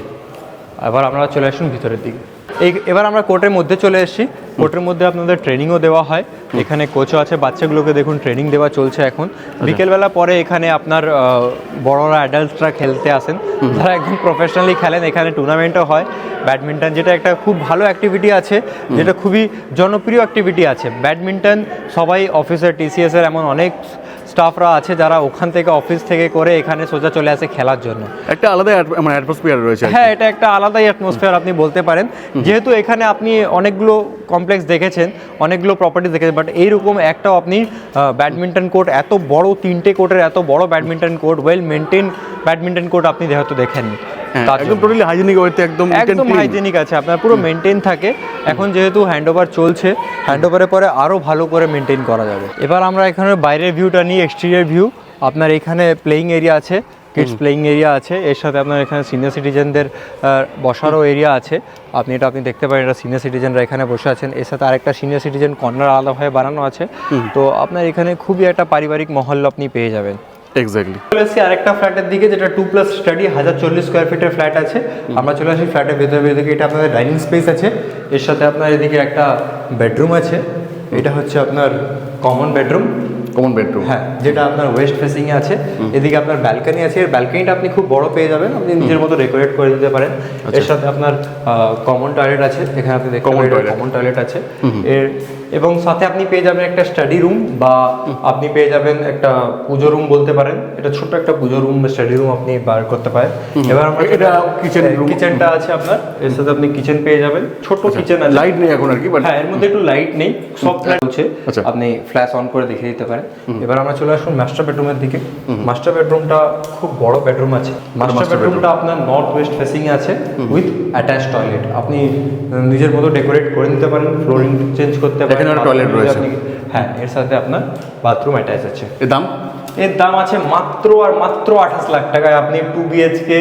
A: এবার আমরা চলে আসুন ভিতরের দিকে। এই এবার আমরা কোর্টের মধ্যে চলে এসেছি। কোর্টের মধ্যে আপনাদের ট্রেনিংও দেওয়া হয়। এখানে কোচও আছে বাচ্চাগুলোকে দেখুন ট্রেনিং দেওয়া চলছে এখন। বিকেলবেলা পরে এখানে আপনার বড়রা অ্যাডাল্টসরা খেলতে আসেন। যারা একদম প্রফেশনালি খেলেন। এখানে টুর্নামেন্টও হয়। ব্যাডমিন্টন যেটা একটা খুব ভালো অ্যাক্টিভিটি আছে যেটা খুবই জনপ্রিয় অ্যাক্টিভিটি আছে। ব্যাডমিন্টন সবাই অফিসের টিসিএসের এমন অনেক স্টাফরা আছে যারা ওখান থেকে অফিস থেকে করে এখানে সোজা চলে আসে খেলার জন্য।
B: একটা আলাদা মানে অ্যাটমসফিয়ার রয়েছে
A: হ্যাঁ এটা একটা আলাদাই অ্যাটমসফিয়ার আপনি বলতে পারেন। যেহেতু এখানে আপনি অনেকগুলো কমপ্লেক্স দেখেছেন অনেকগুলো প্রপার্টি দেখেছেন বাট এইরকম একটাও আপনি ব্যাডমিন্টন কোর্ট এত বড় তিনটে কোর্টের এত বড় badminton court well maintain badminton court আপনি যেহেতু দেখেননি
B: হ্যাঁ, একদম টোটালি হাইজেনিক ওয়েতে একদম
A: একদম হাইজেনিক আছে আপনার পুরো মেনটেন থাকে। এখন যেহেতু হ্যান্ডওভার চলছে হ্যান্ডওভারের পরে আরও ভালো করে মেনটেন করা যাবে। এবার আমরা এখানে বাইরের ভিউটা নিই এক্সটেরিয়ার ভিউ আপনার এখানে প্লেইং এরিয়া আছে। কিডস প্লেইং এরিয়া আছে। এর সাথে আপনার এখানে সিনিয়র সিটিজেনদের বসারও এরিয়া আছে। আপনি এটা আপনি দেখতে পারেন এটা সিনিয়র সিটিজেনরা এখানে বসে আছেন। এর সাথে আরেকটা সিনিয়র সিটিজেন কর্নার আলাদাভাবে বানানো আছে। তো আপনার এখানে খুবই একটা পারিবারিক মহল আপনি পেয়ে যাবেন।
B: এক্স্যাক্টলি
A: চলে এসেছি আরেকটা ফ্ল্যাটের দিকে যেটা টু প্লাস স্টাডি হাজার চল্লিশ স্কোয়ার ফিটের ফ্ল্যাট আছে। আমরা চলে আসি ফ্ল্যাটের ভেতরে ভেতরে এটা আপনাদের ডাইনিং স্পেস আছে। এর সাথে আপনার এদিকে একটা বেডরুম আছে। এটা হচ্ছে আপনার কমন বেডরুম
B: কমন বেডরুম
A: হ্যাঁ যেটা আপনার ওয়েস্ট ফেসিং এ আছে এদিকে আপনার ব্যালকনি আছে এর ব্যালকনিটা আপনি খুব বড় পেয়ে যাবেন আপনি নিজের মতো ডেকোরেট করে দিতে পারেন। এর সাথে আপনার কমন টয়লেট আছে এখানে আপনি
B: Common
A: পারেন কমন টয়লেট আছে। এর এবং সাথে আপনি পেয়ে যাবেন একটা স্টাডি রুম বা আপনি পেয়ে যাবেন একটা পুজো রুম বলতে পারেন। এটা ছোট্ট একটা পুজো রুম বা স্টাডি রুম আপনি বার করতে পারেন। এবার আমরা
B: এটা কিচেন রুম
A: কিচেনটা আছে আপনার এর সাথে আপনি কিচেন পেয়ে যাবেন। ছোট কিচেন আছে।
B: লাইট নেই এখন আর কি বাট
A: হ্যাঁ এর মধ্যে একটু লাইট নেই সব ফ্ল্যাট হচ্ছে
B: আচ্ছা।
A: আপনি ফ্ল্যাশ অন করে দেখিয়ে দিতে পারেন। এবার আমরা চলে আসুন মাস্টার বেডরুমের দিকে। মাস্টার বেডরুমটা খুব বড় বেডরুম আছে। মাস্টার বেডরুমটা আপনার নর্থ ওয়েস্ট ফেসিং আছে উইথ অ্যাটাচ টয়লেট আপনি নিজের মতো ডেকোরেট করে নিতে পারেন ফ্লোরিং চেঞ্জ করতে পারেন। bathroom
B: রয়েছে।
A: হ্যাঁ এর সাথে আপনার বাথরুম অ্যাটাচ আছে।
B: এর দাম?
A: এর দাম আছে মাত্র আর মাত্র আঠাশ লাখ টাকায়। আপনি two BHK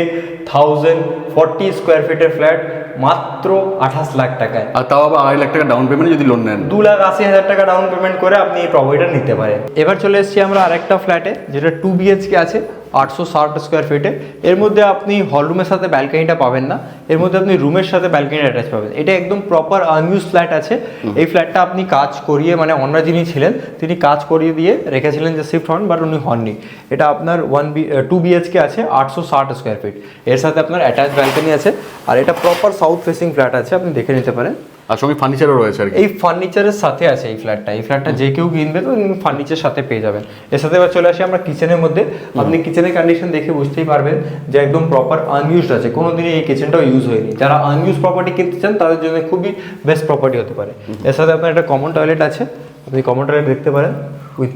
A: thousand forty square ফিটের ফ্ল্যাট মাত্র আঠাশ লাখ টাকায়।
B: আর তাও আবার আড়াই লাখ টাকা ডাউন পেমেন্ট যদি লোন নেন।
A: দু লাখ আশি হাজার টাকা ডাউন পেমেন্ট করে আপনি এই প্রপার্টিটা নিতে পারেন। এবার চলে এসেছি আমরা আরেকটা ফ্ল্যাটে যেটা টু বিএচকে আছে। আটশো ষাট স্কোয়ার ফিটে এর মধ্যে আপনি হলরুমের সাথে ব্যালকানিটা পাবেন না। এর মধ্যে আপনি রুমের সাথে ব্যালকানি অ্যাটাচ পাবেন। এটা একদম প্রপার আনইউজ ফ্ল্যাট আছে। এই ফ্ল্যাটটা আপনি কাজ করিয়ে মানে অন্য যিনি ছিলেন তিনি কাজ করিয়ে দিয়ে রেখেছিলেন যে শিফট হন বাট উনি হননি। এটা আপনার ওয়ান বি টু বিএচকে আছে আটশো ষাট স্কোয়ার ফিট এর সাথে আপনার অ্যাটাচ ব্যালকানি আছে। আর এটা প্রপার সাউথ ফেসিং ফ্ল্যাট আছে আপনি দেখে নিতে পারেন।
B: আর সঙ্গে ফার্নিচারও রয়েছে আর
A: এই ফার্নিচারের সাথে আছে এই ফ্ল্যাটটা এই ফ্ল্যাটটা যে কেউ কিনবে তো ফার্নিচার সাথে পেয়ে যাবেন। এর সাথে এবার চলে আসি আমরা কিচেনের মধ্যে। আপনি কিচেনের কন্ডিশন দেখে বুঝতেই পারবেন যে একদম প্রপার আনইউজড আছে। কোনো দিনই এই কিচেনটাও ইউজ হয়নি। যারা আনইউজ প্রপার্টি কিনতে চান তাদের জন্য খুবই বেস্ট প্রপার্টি হতে পারে। এর সাথে আপনার একটা কমন টয়লেট আছে। আপনি কমন টয়লেট দেখতে পারেন। উইথ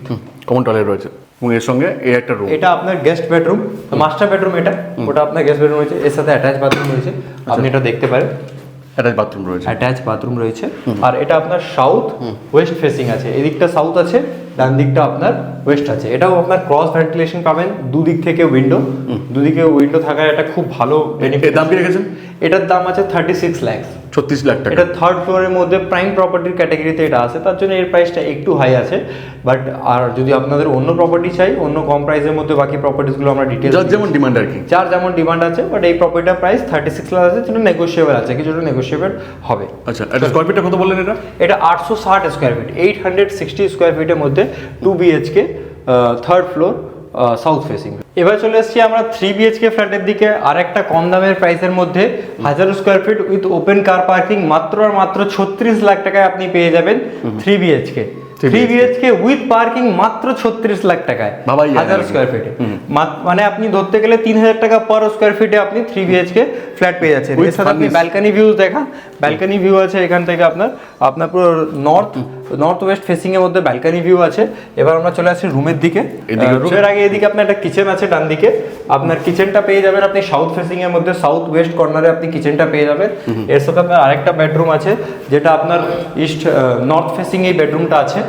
B: কমন টয়লেট রয়েছে। এবং এর সঙ্গে এই একটা রুম
A: এটা আপনার গেস্ট বেডরুম মাস্টার বেডরুম এটা। ওটা আপনার গেস্ট বেডরুম রয়েছে। এর সাথে অ্যাটাচ বাথরুম রয়েছে। আপনি এটা দেখতে পারেন।
B: অ্যাটাচ বাথরুম রয়েছে।
A: অ্যাটাচ বাথরুম রয়েছে। আর এটা আপনার সাউথ ওয়েস্ট ফেসিং আছে। এদিকটা সাউথ আছে ডান দিকটা আপনার ওয়েস্ট আছে। এটাও আপনার ক্রস ভেন্টিলেশন পাবেন দুদিক থেকে উইন্ডো দুদিকে উইন্ডো থাকার একটা খুব ভালো বেনিফিট
B: দাম কি রেখেছেন?
A: এটার দাম আছে থার্টি সিক্স ল্যাক্স
B: ছত্রিশ লাখ টাকা।
A: এটা থার্ড ফ্লোরের মধ্যে প্রাইম প্রপার্টির ক্যাটাগরিতে এটা আছে তার জন্য এর প্রাইসটা একটু হাই আছে। বাট আর যদি আপনাদের অন্য প্রপার্টি চাই অন্য কম প্রাইসের মধ্যে বাকি প্রপার্টিসগুলো আমরা ডিটেলস
B: যার যেমন ডিমান্ড আর কি।
A: যার যেমন ডিমান্ড আছে বাট এই প্রপার্টিটার প্রাইস থার্টি সিক্স লাখ আছে যেটা নেগোসিয়েবল আছে কিছুটা নেগোসিয়েবল হবে।
B: আচ্ছা এটা স্কোয়ার ফিটটা কত বললেন এটা?
A: এটা আটশো ষাট square feet eight hundred sixty square ফিটের মধ্যে two BHK third floor south facing এবার চলে এসেছি আমরা থ্রি বিএচকে ফ্ল্যাটের দিকে। আর একটা কম দামের প্রাইসের মধ্যে হাজার square feet with open car parking মাত্র আর মাত্র ছত্রিশ লাখ টাকায় আপনি পেয়ে যাবেন three BHK three BHK with parking মাত্র ছত্রিশ লাখ টাকায় হাজার। স্কোয়ার ফিটে মানে আপনি ধরতে গেলে তিন হাজার টাকা পার স্কোয়ার ফিটে আপনি থ্রি বিএইচকে ফ্ল্যাট পেয়ে যাচ্ছেন। সাথে আপনি। ব্যালকানি ভিউজ দেখান। ব্যালকানি ভিউ আছে এখান থেকে আপনার আপনার পুরো নর্থ নর্থ ওয়েস্ট ফেসিং এর মধ্যে ব্যালকানি ভিউ আছে। এবার আমরা চলে আসি রুমের দিকে। রুমের আগে এদিকে আপনার একটা কিচেন আছে ডান দিকে। আপনার কিচেনটা পেয়ে যাবেন আপনি সাউথ ফেসিং এর মধ্যে সাউথ ওয়েস্ট কর্নারে আপনি কিচেনটা পেয়ে যাবেন। এর সাথে আপনার আরেকটা বেডরুম আছে যেটা আপনার ইস্ট নর্থ ফেসিং এই বেডরুমটা আছে।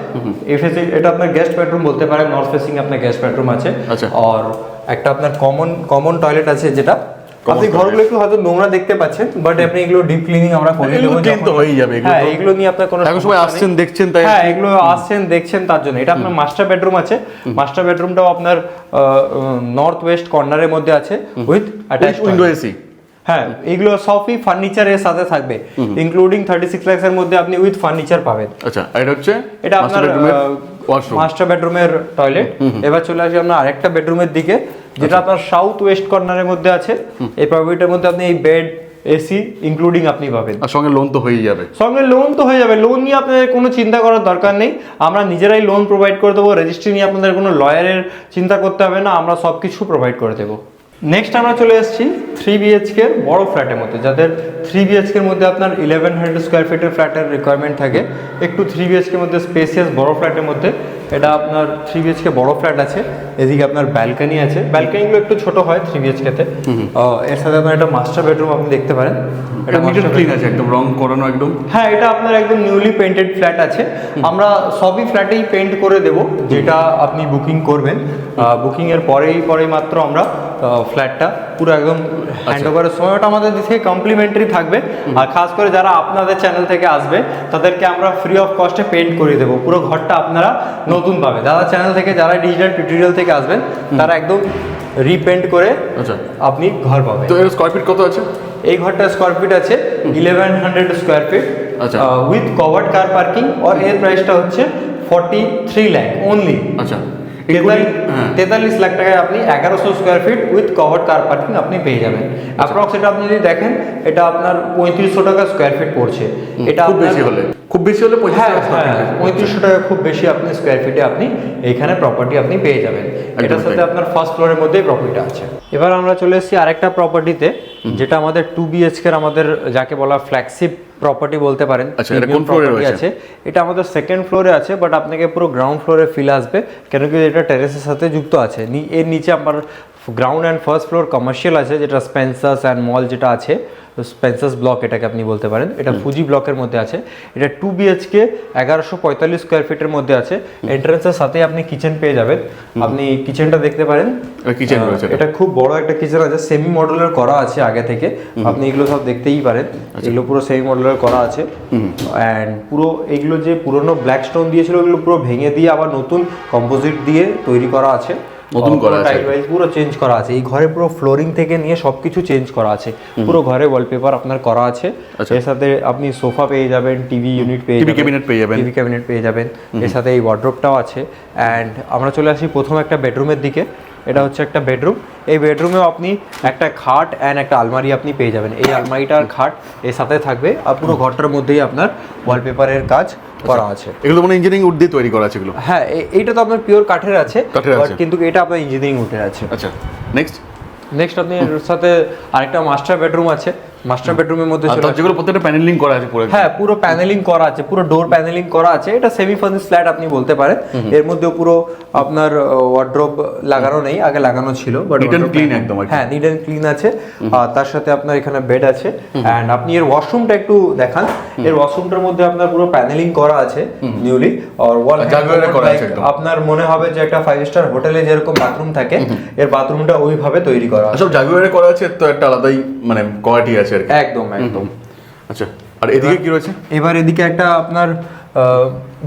A: এটা আপনার গেস্ট বেডরুম বলতে পারেন নর্থ ফেসিং আপনার গেস্ট বেডরুম আছে।
B: আচ্ছা।
A: আর একটা আপনার কমন কমন টয়লেট আছে যেটা। আপনি ঘরগুলো একটু হয়তো নোংরা দেখতে পাচ্ছেন বাট আপনি এগুলো ডিপ ক্লিনিং আমরা করে দেবো
B: তো
A: যখন-
B: যাবে, এগুলো
A: হ্যাঁ এগুলো নিয়ে আপনার কোনো
B: এখন
A: সমস্যা
B: আসছেন দেখছেন তাই
A: হ্যাঁ এগুলো আসছেন দেখছেন তার জন্য। এটা আপনার মাস্টার বেডরুম আছে। মাস্টার বেডরুমটাও আপনার নর্থ ওয়েস্ট কর্নারের মধ্যে আছে উইথ অ্যাটাচ
B: উইন্ডো এসি
A: হ্যাঁ এগুলো সবই ফার্নিচারের সাথে থাকবে। ইনক্লুডিং থার্টি সিক্স ল্যাক্সের মধ্যে আপনি উইথ ফার্নিচার পাবেন।
B: আচ্ছা এটা হচ্ছে?
A: এটা আপনার
B: ওয়াশরুম
A: মাস্টার বেডরুমের টয়লেট এবার চলে আসি আমরা আরেকটা বেডরুমের দিকে যেটা আপনার সাউথ ওয়েস্ট কর্নারের মধ্যে আছে। এই প্রপার্টিটার মধ্যে আপনি এই বেড এসি ইনক্লুডিং আপনি পাবেন।
B: আর সঙ্গে লোন তো হয়েই যাবে।
A: সঙ্গে লোন তো হয়ে যাবে। লোন নিয়ে আপনাদের কোনো চিন্তা করার দরকার নেই। আমরা নিজেরাই লোন প্রোভাইড করে দেবো। রেজিস্ট্রি নিয়ে আপনাদের কোনো লয়ারের চিন্তা করতে হবে না। আমরা সব কিছু প্রোভাইড করে দেবো। নেক্সট আমরা চলে এসেছি থ্রি বিএইচকে বড় ফ্ল্যাটের মধ্যে। যাদের থ্রি বিএইচকের মধ্যে আপনার ইলেভেন হান্ড্রেড স্কোয়ার ফিটের ফ্ল্যাটের রিকোয়ারমেন্ট থাকে একটু থ্রি বিএইচকের মধ্যে স্পেসিয়াস বড় ফ্ল্যাটের মধ্যে এটা আপনার থ্রি বিএইচকে বড় ফ্ল্যাট আছে এদিকে আপনার ব্যালকানি আছে। ব্যালকানিগুলো একটু ছোট হয় থ্রি বিএইচকেতে এর সাথে আপনার একটা মাস্টার বেডরুম আপনি দেখতে পারেন।
B: এটা নিট ক্লিন আছে একদম রং করানো একদম।
A: হ্যাঁ এটা আপনার একদম নিউলি পেন্টেড ফ্ল্যাট আছে। আমরা সবই ফ্ল্যাটেই পেন্ট করে দেব যেটা আপনি বুকিং করবেন। বুকিং এর পরেই পরেই মাত্র আমরা ফ্ল্যাটটা পুরো একদম হ্যান্ড ওভারের সময়টা আমাদের দিক থেকে কমপ্লিমেন্টারি থাকবে আর খাস করে যারা আপনাদের চ্যানেল থেকে আসবে তাদেরকে আমরা ফ্রি অফ কস্টে পেন্ট করে দেবো। পুরো ঘরটা আপনারা নতুন পাবে যারা চ্যানেল থেকে যারা ডিজিটাল টিউটোরিয়াল থেকে আসবেন তারা একদম রিপেন্ট করে
B: আচ্ছা।
A: আপনি ঘর পাবেন।
B: তো এর স্কোয়ার ফিট কত আছে?
A: এই ঘরটা স্কোয়ার ফিট আছে ইলেভেন হান্ড্রেড স্কোয়ার ফিট
B: আচ্ছা।
A: উইথ কভার্ড কার পার্কিং আর এর প্রাইসটা হচ্ছে ফর্টি থ্রি ল্যাক অনলি
B: আচ্ছা।
A: তেতাল্লিশ লাখ টাকায় আপনি এগারোশো square feet with covered car parking আপনি পেয়ে যাবেন। অ্যাপ্রক্স এটা আপনি যদি দেখেন এটা আপনার পঁয়ত্রিশশো টাকা স্কোয়ার ফিট পড়ছে। এটা
B: খুব বেশি হলে। খুব বেশি হলে পঁচিশ
A: হ্যাঁ হ্যাঁ পঁয়ত্রিশশো টাকা খুব বেশি আপনি স্কোয়ার ফিটে আপনি এখানে প্রপার্টি আপনি পেয়ে যাবেন। এটার সাথে আপনার ফার্স্ট ফ্লোরের মধ্যেই প্রপার্টিটা আছে। এবার আমরা চলে এসেছি আরেকটা প্রপার্টিতে যেটা আমাদের টু বিএচকের আমাদের যাকে বলা ফ্ল্যাগশিপ প্রপার্টি বলতে পারেন
B: আচ্ছা?
A: আছে এটা আমাদের সেকেন্ড ফ্লোরে আছে বাট আপনাকে পুরো গ্রাউন্ড ফ্লোরে ফিল আসবে কেন কি এটা টেরেসের সাথে যুক্ত আছে এর নিচে আমার ground and first floor commercial আছে যেটা স্পেন্সার্স অ্যান্ড মল যেটা আছে স্পেন্সার্স ব্লক এটাকে আপনি বলতে পারেন। এটা ফুজি ব্লকের মধ্যে আছে। এটা টু বিএচকে এগারোশো পঁয়তাল্লিশ স্কোয়ার ফিটের মধ্যে আছে। এন্ট্রান্সের সাথে আপনি কিচেন পেয়ে যাবেন। আপনি কিচেনটা দেখতে পারেন।
B: কিচেন এটা।
A: এটা খুব বড় একটা কিচেন আছে সেমি মডেলের করা আছে আগে থেকে। আপনি এগুলো সব দেখতেই পারেন। এগুলো পুরো সেমি মডেলের করা আছে। অ্যান্ড পুরো এগুলো যে পুরনো ব্ল্যাক স্টোন দিয়েছিল ওগুলো পুরো ভেঙে দিয়ে আবার নতুন কম্পোজিট দিয়ে তৈরি করা আছে।
B: নতুন করা আছে।
A: পুরো চেঞ্জ করা আছে। এই ঘরে পুরো ফ্লোরিং থেকে নিয়ে সবকিছু চেঞ্জ করা আছে। পুরো ঘরে ওয়ালপেপার আপনার করা আছে।
B: আচ্ছা।
A: এর সাথে আপনি সোফা পেয়ে যাবেন টিভি ইউনিট পেয়ে
B: যাবেন ক্যাবিনেট পেয়ে যাবেন।
A: টিভি ক্যাবিনেট পেয়ে যাবেন। এর সাথে এই ওয়ার্ড্রোপটাও আছে। অ্যান্ড আমরা চলে আসি প্রথম একটা বেডরুমের দিকে। এটা হচ্ছে একটা বেডরুম এই বেডরুমেও আপনি একটা খাট অ্যান্ড একটা আলমারি আপনি পেয়ে যাবেন। এই আলমারিটার খাট এর সাথে থাকবে আর পুরো ঘরটার মধ্যেই আপনার ওয়ালপেপারের কাজ করা আছে।
B: এগুলো মানে ইঞ্জিনিয়ারিং উড দিয়ে তৈরি করা আছে এগুলো?
A: হ্যাঁ এইটা তো আপনার পিওর কাঠের আছে। কিন্তু এটা আপনার ইঞ্জিনিয়ারিং উডের আছে।
B: আচ্ছা নেক্সট
A: নেক্সট আপনি এর সাথে আরেকটা মাস্টার বেডরুম আছে। মাস্টার বেডরুমের মধ্যে চলে
B: যেগুলো প্রত্যেকটা প্যানেলিং করা আছে পুরো
A: হ্যাঁ পুরো প্যানেলিং করা আছে পুরো ডোর প্যানেলিং করা আছে। এটা সেমি ফার্নিশ ফ্ল্যাট আপনি বলতে পারেন। এর মধ্যে পুরো আপনার ওয়ার্ড্রোব লাগানো নেই আগে লাগানো ছিল বাট
B: and clean একদম
A: হ্যাঁ অ্যান্ড ক্লিন আছে। তার সাথে আপনার এখানে বেড আছে। এন্ড আপনি এর ওয়াশরুমটা একটু দেখান। এর ওয়াশরুমটার মধ্যে আপনার পুরো প্যানেলিং করা আছে নিউলি আর ওয়াল
B: করা আছে
A: আপনার মনে হবে যে একটা ফাইভ স্টার হোটেলে যেরকম বাথরুম থাকে এর বাথরুমটা ওইভাবে তৈরি করা আছে।
B: সব জাগুয়ারে করা আছে তো একটা আলাদাই মানে কোয়ালিটি আছে আর কি
A: একদম একদম।
B: আচ্ছা আর এদিকে কি রয়েছে?
A: এবার এদিকে একটা আপনার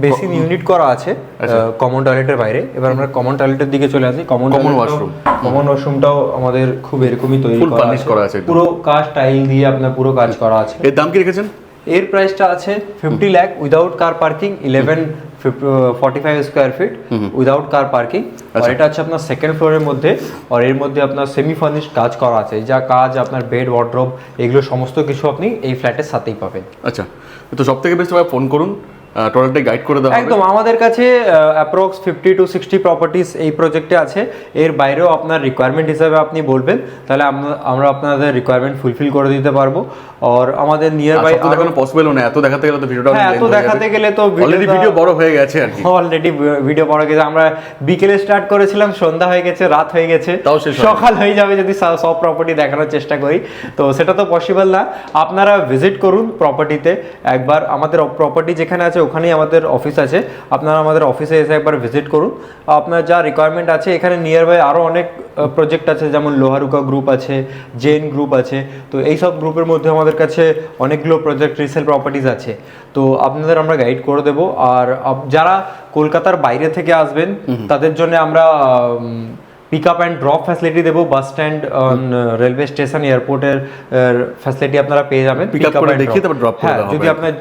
A: বেসিন ইউনিট করা আছে কমন টয়লেটের বাইরে। এবার আমরা কমন টয়লেটের দিকে চলে আসি। Common
B: Common washroom।
A: কমন ওয়াশরুমটাও আমাদের খুব এরকমই তৈরি করা আছে।
B: করা আছে
A: পুরো কাজ টাইল দিয়ে আপনার পুরো কাজ করা আছে।
B: এর দাম কি রেখেছেন?
A: এর প্রাইসটা আছে fifty lakh without car parking eleven forty five square feet without car parking আর। এটা হচ্ছে আপনার সেকেন্ড ফ্লোরের মধ্যে আর এর মধ্যে আপনার সেমি ফার্নিশ কাজ করা আছে। যা কাজ আপনার বেড ওয়ার্ড্রোব এগুলো সমস্ত কিছু আপনি এই ফ্ল্যাটের সাথেই পাবেন।
B: আচ্ছা। তো সব থেকে বেশি ফোন করুন। টোটালটা গাইড করে দেওয়া
A: একদম আমাদের কাছে approx fifty to sixty properties এই প্রজেক্টে আছে। এর বাইরেও আপনার রিকোয়ারমেন্ট হিসাবে আপনি বলবেন তাহলে আমরা- আপনাদের রিকোয়ারমেন্ট ফুলফিল করে দিতে পারব। আর আমাদের নিয়ার বাই
B: সব তো দেখানো পসিবল না এত দেখাতে গেলে তো ভিডিওটা
A: হ্যাঁ, এত দেখাতে গেলে তো
B: অলরেডি ভিডিও বড় হয়ে গেছে আর কি।
A: অলরেডি ভিডিও পড়া গেছে। আমরা বিকেলে স্টার্ট করেছিলাম সন্ধ্যা হয়ে গেছে রাত হয়ে গেছে। সকাল হয়ে যাবে যদি সব- সব প্রপার্টি দেখানোর চেষ্টা করি। তো সেটা তো পসিবল না। আপনারা ভিজিট করুন প্রপার্টিতে একবার আমাদের প্রপার্টি যেখানে আছে ওখানেই আমাদের অফিস আছে। আপনারা আমাদের অফিসে এসে একবার ভিজিট করুন। আপনার যা রিকোয়ারমেন্ট আছে এখানে নিয়ার বাই আরও অনেক প্রজেক্ট আছে যেমন লোহারুকা গ্রুপ আছে জেন গ্রুপ আছে। তো এই সব গ্রুপের মধ্যে আমাদের কাছে অনেকগুলো প্রজেক্ট রিসেল প্রপার্টিজ আছে। তো আপনাদের আমরা গাইড করে দেবো। আর যারা কলকাতার বাইরে থেকে আসবেন তাদের জন্য আমরা pick up and drop facility দেবো বাস স্ট্যান্ড রেলওয়ে স্টেশন এয়ারপোর্টের ফ্যাসিলিটি আপনারা পেয়ে যাবেন
B: করে
A: and
B: তারপর drop
A: হ্যাঁ যদি আপনার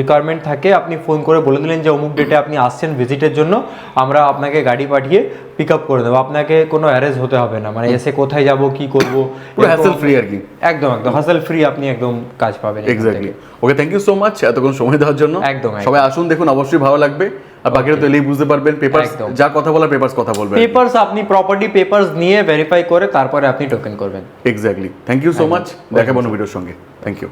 A: রিকোয়ারমেন্ট থাকে আপনি ফোন করে বলে দিলেন যে অমুক ডেটে আপনি আসছেন ভিজিটের জন্য আমরা আপনাকে গাড়ি পাঠিয়ে পিক আপ করে দেবো। আপনাকে কোনো অ্যারেজ হতে হবে না মানে এসে কোথায় যাব কি করব
B: হ্যাসেল ফ্রি আর কি।
A: একদম একদম হাসেল ফ্রি আপনি একদম কাজ পাবেন
B: exactly okay thank you so much এতক্ষণ সময় দেওয়ার জন্য।
A: একদম।
B: সবাই আসুন দেখুন অবশ্যই ভালো লাগবে। আর বাকিরা তো এলেই বুঝতে পারবেন পেপার যা কথা বলার পেপারস কথা বলবেন।
A: পেপারস আপনি প্রপার্টি পেপারস নিয়ে ভেরিফাই করে তারপরে আপনি টোকেন করবেন।
B: Exactly thank you so much দেখাবো ভিডিওর সঙ্গে। Thank you